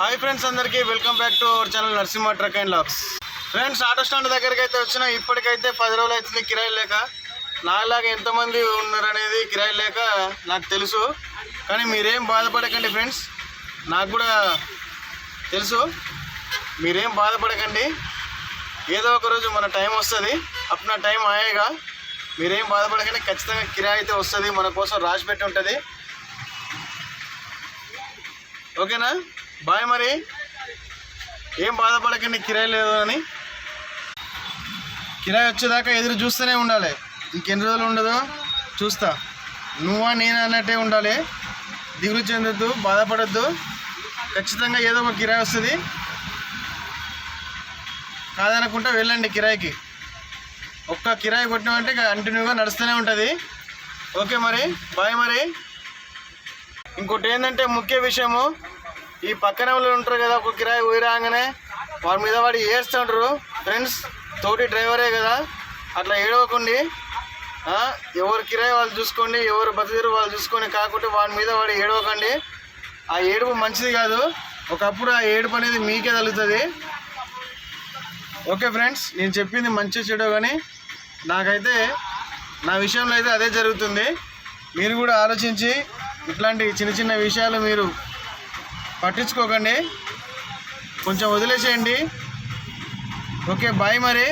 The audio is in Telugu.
హాయ్ ఫ్రెండ్స్ అందరికీ welcome back to our channel Narasimha truck and locks friends auto stand దగ్గరికి అయితే వచ్చిన ఇప్పటికైతే పది రోజులు అవుతుంది కిరాయి లేక. నాలాగా ఎంతమంది ఉన్నారనేది కిరాయి లేక నాకు తెలుసు. కానీ మీరేం బాధపడకండి ఫ్రెండ్స్ నాకు కూడా తెలుసు. మీరేం బాధపడకండి. ఏదో ఒక రోజు మన టైం వస్తుంది. అప్పుడు టైం ఆయేగా. మీరేం బాధపడకండి. ఖచ్చితంగా కిరాయి అయితే వస్తుంది. మన కోసం రాసి పెట్టి ఉంటుంది. ఓకేనా బాయ్ మరి. ఏం బాధపడకండి కిరాయి లేదు అని. కిరాయి వచ్చేదాకా ఎదురు చూస్తూనే ఉండాలి. ఇంకెన్ని రోజులు ఉండదో? చూస్తా. నువ్వా నేను అన్నట్టే ఉండాలి. దిగులు చెందొద్దు బాధపడద్దు. ఖచ్చితంగా ఏదో ఒక కిరాయి వస్తుంది. కాదనుకుంటా వెళ్ళండి కిరాయికి. ఒక్క కిరాయి కొట్టినామంటే కంటిన్యూగా నడుస్తూనే ఉంటుంది. ఓకే మరి. బాయ్ మరి. ఇంకోటి ఏంటంటే ముఖ్య విషయము ఈ పక్కన వాళ్ళు ఉంటారు కదా ఒక కిరాయి ఊరి రాగానే మీద వాడు ఏడుస్తుంటారు. ఫ్రెండ్స్ తోటి డ్రైవరే కదా అట్లా ఏడవకండి. ఎవరు కిరాయి వాళ్ళు చూసుకోండి ఎవరు బతిదీరు వాళ్ళు చూసుకొని కాకుంటే వాడి మీద వాడు ఏడవకండి. ఆ ఏడుపు మంచిది కాదు. ఒకప్పుడు ఆ ఏడుపు అనేది మీకే తగులుతుంది ఓకే ఫ్రెండ్స్ నేను చెప్పింది మంచి చెడు కానీ నాకైతే నా విషయంలో అయితే అదే జరుగుతుంది. మీరు కూడా ఆలోచించి ఇట్లాంటి చిన్న చిన్న విషయాలు మీరు పట్టించుకోకండి. కొంచెం వదిలేసేయండి. ఓకే బాయ్ మరి.